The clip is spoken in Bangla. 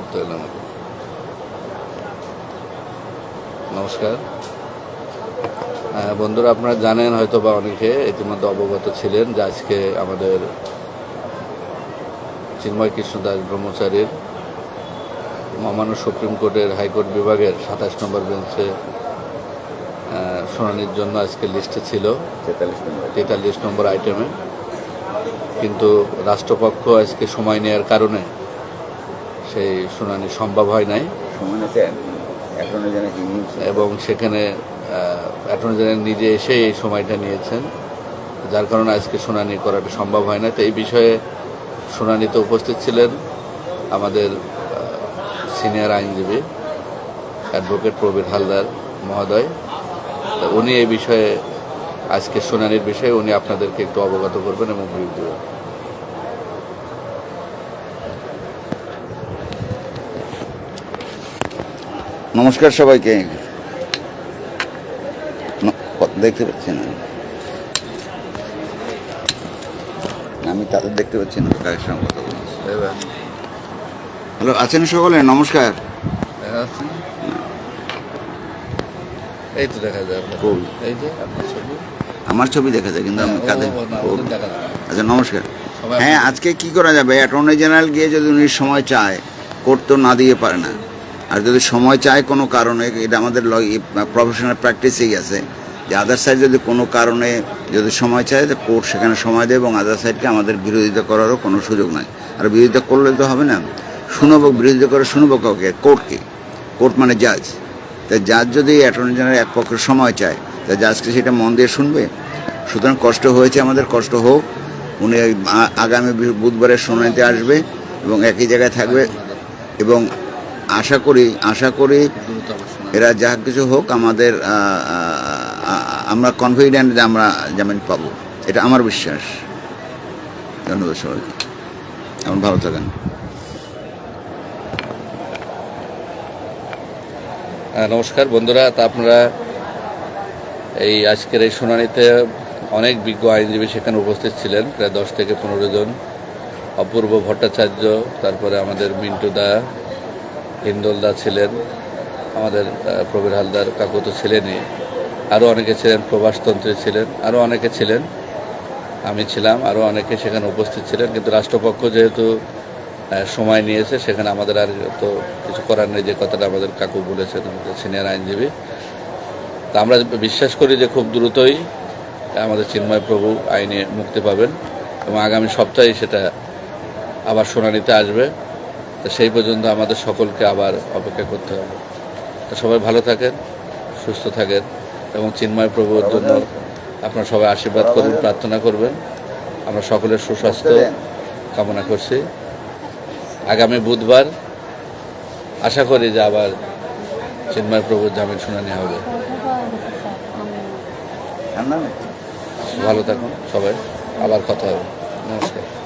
উঠতে এলাম নমস্কার। হ্যাঁ, বন্ধুরা আপনারা জানেন হয়তো বা অনেকে ইতিমধ্যে অবগত ছিলেন যে আজকে আমাদের চিন্ময় কৃষ্ণ দাস ব্রহ্মচারীর মহামান্য সুপ্রিম কোর্টের হাইকোর্ট বিভাগের সাতাশ নম্বর বেঞ্চে শুনানির জন্য আজকে লিস্টে ছিল। তেতাল্লিশ নম্বর। তেতাল্লিশ নম্বর আইটেমে। কিন্তু রাষ্ট্রপক্ষ আজকে সময় নেওয়ার কারণে সেই শুনানি সম্ভব হয় নাই। এবং সেখানে অ্যাটর্নি জেনারেল নিজে এসে এই সময়টা নিয়েছেন। যার কারণে আজকে শুনানি করাটা সম্ভব হয় না তো এই বিষয়ে শুনানিতে উপস্থিত ছিলেন আমাদের সিনিয়র আইনজীবী অ্যাডভোকেট প্রবীর হালদার মহোদয়। তো উনি এই বিষয়ে আজকে শুনানির বিষয়ে উনি আপনাদেরকে একটু অবগত করবেন এবং ব্রিফ দেবেন। নমস্কার সবাইকে। দেখতে পাচ্ছি না। আমি তাদের দেখতে পাচ্ছি না কারের সঙ্গে কথা বলছি। হ্যালো আছেন সকলে? নমস্কার। এই তো দেখা যায় এই যে আপনার ছবি। আমার ছবি দেখা যায় কিন্তু আমি কাদের। আচ্ছা নমস্কার। হ্যাঁ আজকে কি করা যাবে? অ্যাটর্নি জেনারেল গিয়ে যদি উনি সময় চায় কোর্ট তো না দিয়ে পারে না। আর যদি সময় চায় কোনো কারণে, এটা আমাদের প্রফেশনাল প্র্যাকটিসেই আছে, যে আদার সাইড যদি কোনো কারণে যদি সময় চায়, তো কোর্ট সেখানে সময় দেয় এবং আদার সাইডকে আমাদের বিরোধিতা করারও কোনো সুযোগ নাই। আর বিরোধিতা করলে তো হবে না। শুনব, বিরোধিতা করে শুনব কাউকে? কোর্টকে কোর্ট মানে জাজ তাই জাজ যদি অ্যাটর্নি জেনারেল এক পক্ষের সময় চায়, তা জাজকে সেটা মন দিয়ে শুনবে। সুতরাং কষ্ট হয়েছে আমাদের, কষ্ট হোক। উনি আগামী বুধবারের শুনানিতে আসবে এবং একই জায়গায় থাকবে এবং আশা করি আশা করি। এরা যা কিছু হোক আমাদের আমরা কনফিডেন্ট যে আমরা জামিন পাবো। এটা আমার বিশ্বাস। ধন্যবাদ সবাইকে। এখন ভালো থাকেন। হ্যাঁ, নমস্কার বন্ধুরা তা আপনারা এই আজকের এই শুনানিতে অনেক বিজ্ঞ আইনজীবী সেখানে উপস্থিত ছিলেন প্রায় দশ থেকে পনেরো জন। অপূর্ব ভট্টাচার্য তারপরে আমাদের মিন্টু দা হিন্দোল দা ছিলেন, আমাদের প্রবীর হালদার কাকু তো ছিলেনই। আরও অনেকে ছিলেন প্রভাসতন্ত্রী ছিলেন আরও অনেকে ছিলেন। আমি ছিলাম আরও অনেকে সেখানে উপস্থিত ছিলেন, কিন্তু রাষ্ট্রপক্ষ যেহেতু সময় নিয়েছে, সেখানে আমাদের আর তো কিছু করার নেই, যে কথাটা আমাদের কাকু বলেছেন, আমাদের সিনিয়র আইনজীবী। তা আমরা বিশ্বাস করি যে খুব দ্রুতই আমাদের চিন্ময় প্রভু আইনে মুক্তি পাবেন এবং আগামী সপ্তাহেই সেটা আবার শুনানিতে আসবে। তো সেই পর্যন্ত আমাদের সকলকে আবার অপেক্ষা করতে হবে। তো সবাই ভালো থাকেন, সুস্থ থাকেন এবং চিন্ময় প্রভুর জন্য আপনারা সবাই আশীর্বাদ করুন, প্রার্থনা করবেন। আমরা সকলের সুস্বাস্থ্য কামনা করছি। আগামী বুধবার আশা করি যে আবার চিন্ময় প্রভুর জামিন শুনানি হবে। ভালো থাকুন সবাই, আবার কথা হবে। নমস্কার।